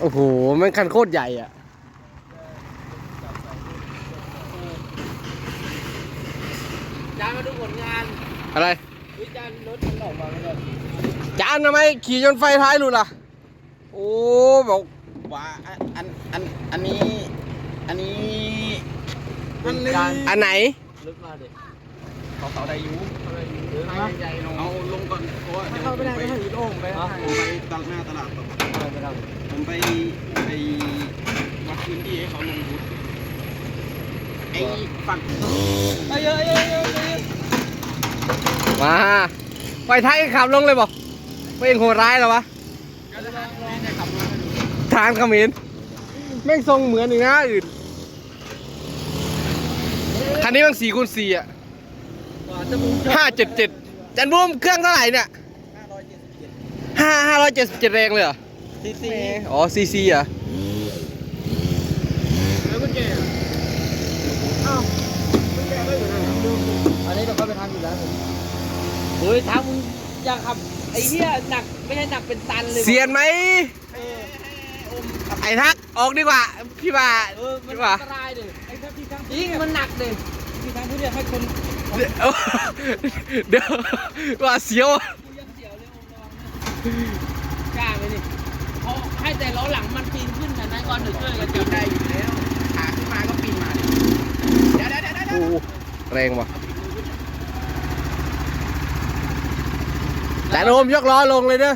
โอ้โหมันคันโคตรใหญ่อะจานมาดูผลงานอะไรวิจารณ์รถมันออกมาแล้วจานทำไมขี่จนไฟท้ายหลุดล่ะ โอ้บอกว่าอันอันอันนี้ อันนี้อันนี้อันไหน ลึกมาเด็ก เขาเขาได้อยูใหญ่ลงเอาลงก่อนเพราะว่าเดี๋ยวเข้าผมไม่ได้ไปก็ให้อีโอ่งไปผมไปตลาดหน้าตลาดต่อไปทผมไปไปวัดพื้นที่ให้เขาลงบูธไอ้ฝั่งำเยอะเยอะเยอะเยอะมาไฟท้ายขับลงเลยบอกไม่เองโหดร้ายเหรอวะก็จะได้ขับรถให้ดูทางเขมิ้นแม่งทรงเหมือนอีกนะอื่นคันนี้มันสี่คูณสี่อะว่าจะมุง ห้าเจ็ดเจ็ดจันบูมเครื่องเท่าไหร่เนี่ย577ห้าห้าร้อยเจ็ดสิบเจ็ดแรงเลยเหรอซีซีอ๋อซีซีอะแล้วกุญแจอ้าวกุญแจไม่อยู่ไหนอันนี้เดี๋ยวเขาไปทำอยู่แล้วโอ้ยทำมึงอยากขับไอ้เหี้ยหนักไม่ใช่หนักเป็นตันเลยเสียนไหมเออไอ้ทักออกดีกว่าพี่ว่าเออมันดีกว่าอันตรายดิไอ้ถ้าพี่ทั้งยิ่งมันหนักดิพี่ทั้งผู้เรียกให้คน เดี๋ยวเดี๋ยวว่าเสียวกูยังเสียวเลยองค์ระวังนะกล้าไหมนี่เขาให้แต่ล้อหลังมันปีนขึ้นนะนายก่อนเดี๋ยวช่วยกันจับได้อยู่แล้วขาขึ้นมาก็ปีนมาดิเดี๋ยวเดี๋ยวเดี๋ยวเดี๋ยวโอ้แรงว่ะแต่โอมยกล้อลงเลยเด้อ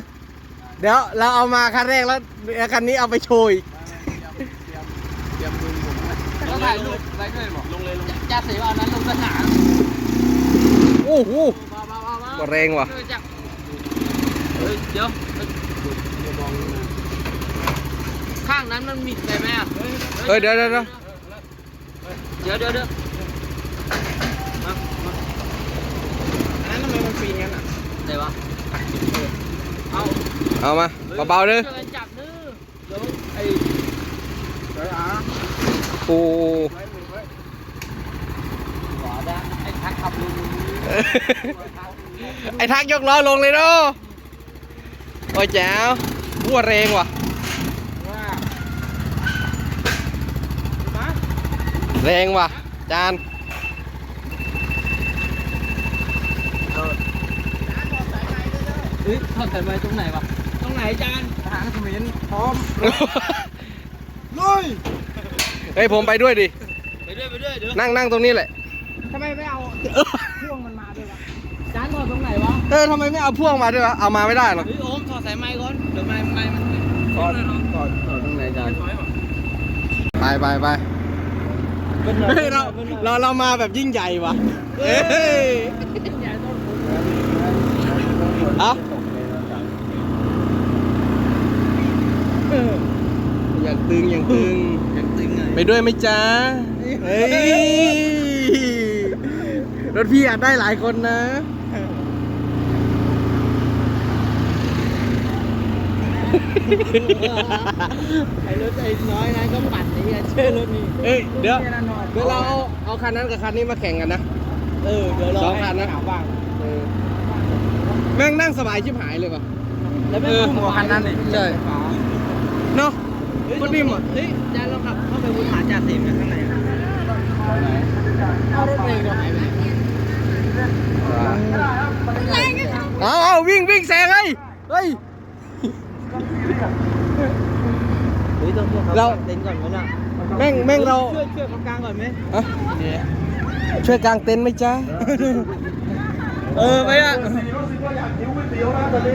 เดี๋ยวเราเอามาคันแรกแล้วเดี๋ยวคันนี้เอาไปโชว์อีกเตรียมมือผมนะก็ถ่ายรูปไว้ด้วยบอกลงเลยลงเลยจะเสียวันนั้นลงสนามโอ้โหมามามามาว่าแรงว่ะช่วยจับเฮ้ยเดี๋ยวเดี๋ยวมองมาข้างนั้นมันมิดไปไหมอะเฮ้ยเดี๋ยวเดี๋ยวเดี๋ยวเดี๋ยวเดี๋ยวเดี๋ยวมามาอันนั้นทำไมมันปีนงั้นอะไหนวะเอาเอามาเบาๆเด้อช่วยกันจับดื้อเดี๋ยวไอ้เดี๋ยวอะโอ้ ไว้มือไว้ ขวาด้านไอ้ทักขับดู ไอ้ทักยกล้อลงเลยเนาะโอ้ยแจ๋ววัวแรงว่ะว่ามาแรงว่ะ จานเฮ้ยทอดสายไฟตรงไหนวะ ตรงไหนจานทหารเขมรพร้อมลุยเฮ้ยผมไปด้วยดิ ไปด้วยไปด้วยเดี๋ยวนั่งนั่งตรงนี้แหละทำไมไม่เอาพ่วงมันมาด้วยวะ จานถอดตรงไหนวะเออทำไมไม่เอาพ่วงมาด้วยวะเอามาไม่ได้หรอเฮ้ยโอมถอดสายไม้ก่อนเดี๋ยวไม้ไม้มันถอดถอดถอดตรงไหนจานไปไปไปเฮ้ยเราเราเรามาแบบยิ่งใหญ่ว่ะเฮ้ยเอะอย่างตึงอย่างตึงยังตึงไงไปด้วยไหมจ๊ะเฮ้ยรถพี่อาจได้หลายคนนะ ไอ้รถไอ้น้อยนั้นก็ปั่นไอ้เหี้ยเชื่อรถนี่เอ้ยเดี๋ยวเดี๋ยวเราเอาเอาคันนั้นกับคันนี้มาแข่งกันนะ เออเดี๋ยวรอสองให้คันนะหาว่างเออแม่งนั่งสบายชิบหายเลยว่ะแล้วไม่เออหัวคันนั้นเลยใช่เนาะเฮ้ยโคนนิ่มอะเฮ้ยจานเราขับเข้าไปวนหาจ่าเสมกันข้างในอะเอารถเมล์เดี๋ยวหายไปไหนเอาเอาวิ่งวิ่งแซงเฮ้ย เฮ้ยเฮ้ยต้องเพื่อเขาเรา เต็นท์ก่อนไหมน่ะแม่งแม่งเราช่วยช่วยเขากลางก่อนไหมฮะช่วยกางเต็นท์ไหมจ๊ะ เออไปอะ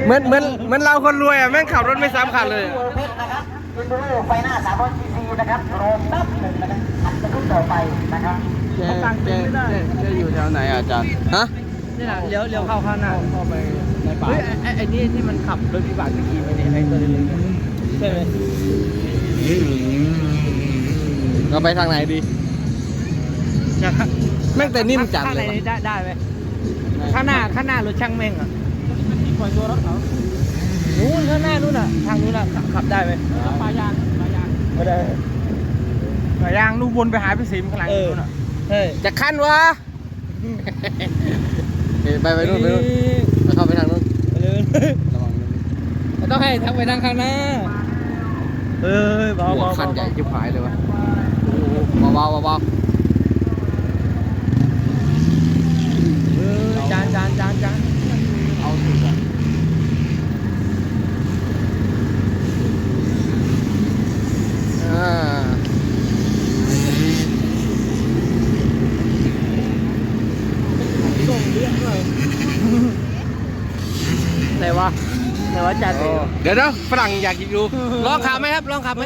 เหมือนเหมือนเหมือนเราคนรวยอะแม่งขับรถไม่ซ้ำคันเลยอะ เพชรนะครับอินโทรไฟหน้า300ซีซีนะครับโรมแป๊บหนึ่งนะครับขับจะขึ้นต่อไปนะครับเขากางเต็นท์ไม่ได้จะอยู่แถวไหนอะอาจารย์ ฮะ นี่แหละเลี้ยวเลี้ยวเข้าข้างหน้าเข้าไปในป่าเฮ้ยไอ้ไอ้นี่ที่มันขับรถวิบากตะกี้ไปเนี่ยไอ้ตัวเล็กๆเนี่ยใช่ไหม เราไปทางไหนดีจะข้างแม่งแต่นิ่มจัดข้างเลในยนี่ได้ได้ไหมข้างหน้าข้างหน้ารถช่างแม่งอะปล่อยตัวรถเขานู้นข้างหน้านู้นอะ ทางนู้นอะขับขับได้ไหมปลายางปลายางไม่ได้สายยางนู่นวนไปหาพี่สิมข้างหลังเออ นู่นอะเฮ้ยจะขั้นวะ เฮ้ยไปไปนู่นไปนู่นไปเข้าไปทางนู้น ไปเลยระวังนะต้องให้ทั้งไปทางข้างหน้า เฮ้ยเบาหัวเบาคันใหญ่เบา ชิบหายเลยวะเบาๆเบาเออจานจานจานจาน ๆเอาสุดอะอ่า ส่งเรื่องเลยไหนวะไหนวะจานเดียวเดี๋ยวนะฝรั่งอยากดูลองขับไหมครับลองขับไหม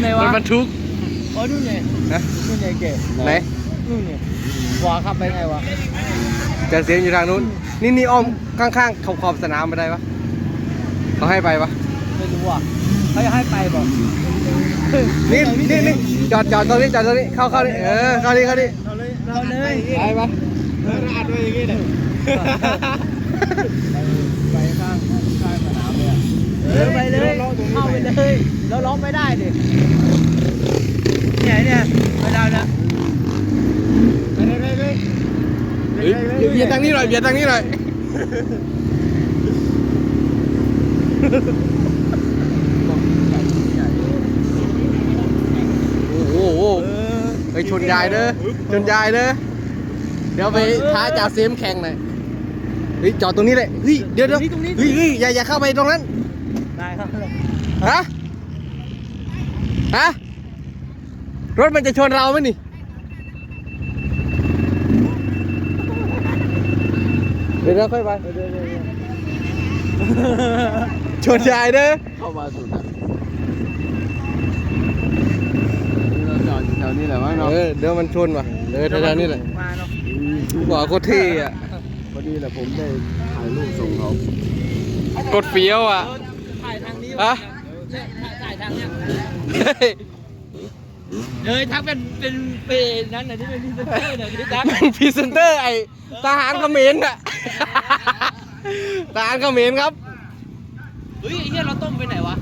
ไหนรวะถบรรทุกอ๋อนู่นไงนะนู่นไงเก๋ไหนนู่นไงขวาขับไปไงวะจะเสียงอยู่ทางนู้น นี่นี่อ้อมข้างๆขอบขอบสนามไปได้ปะเขาให้ไปปะไม่รู้อะเขาจะให้ไปบอกนี่นี่นี่จอดจอดตรงนี้จอดตรงนี้เข้าเข้านี่เออเข้านี่เข้านี่เราเลยเราเลยไปปะอัดไว้อย่างงี้เลย ไปข้างข้างสนามเลยเออไปเลยเข้าไปเลยแล้วล็อกไม่ได้ดิเนี่ยเนี่ยไม่ได้นะไปเลยไปเลยเฮ้ยเบียดทางนี้หน่อยเบียดทางนี้หน่อยโอ้โหไปชนยายเด้อชนยายเด้อเดี๋ยวไปท้าจ่าเซมแข่งหน่อย เฮ้ยจอดตรงนี้เลยเฮ้ยเดี๋ยวเดี๋ยวตรงนี้ เฮ้ยเฮ้ยอย่าอย่าเข้าไปตรงนั้นได้ครับฮะฮะรถมันจะชนเราไหมนี่เดี๋ยวเราค่อยไปชนยายเด้อเข้ามาสุดอะเราจอดแถวนี้แหละมั้งเนาะเออเดี๋ยวมันชนว่ะเออแถวๆนี้แหละมาเนาะหัวโคตรเท่อะ พอดีแหละผมได้ถ่ายรูปส่งเขากดเฟี้ยวอะถ่ายทางนี้ฮะเนี่ยถ่ายทางเนี้ยเฮ้ยเฮ้ยทักเป็นเป็นเป็นนั้นน่ะที่เป็นพรีเซนเตอร์น่ะที่ทักมันพรีเซนเตอร์ไอ้ทหารเขมรอะทหารเขมรครับเฮ้ยไอ้เหี้ยเราต้มไปไหนวะ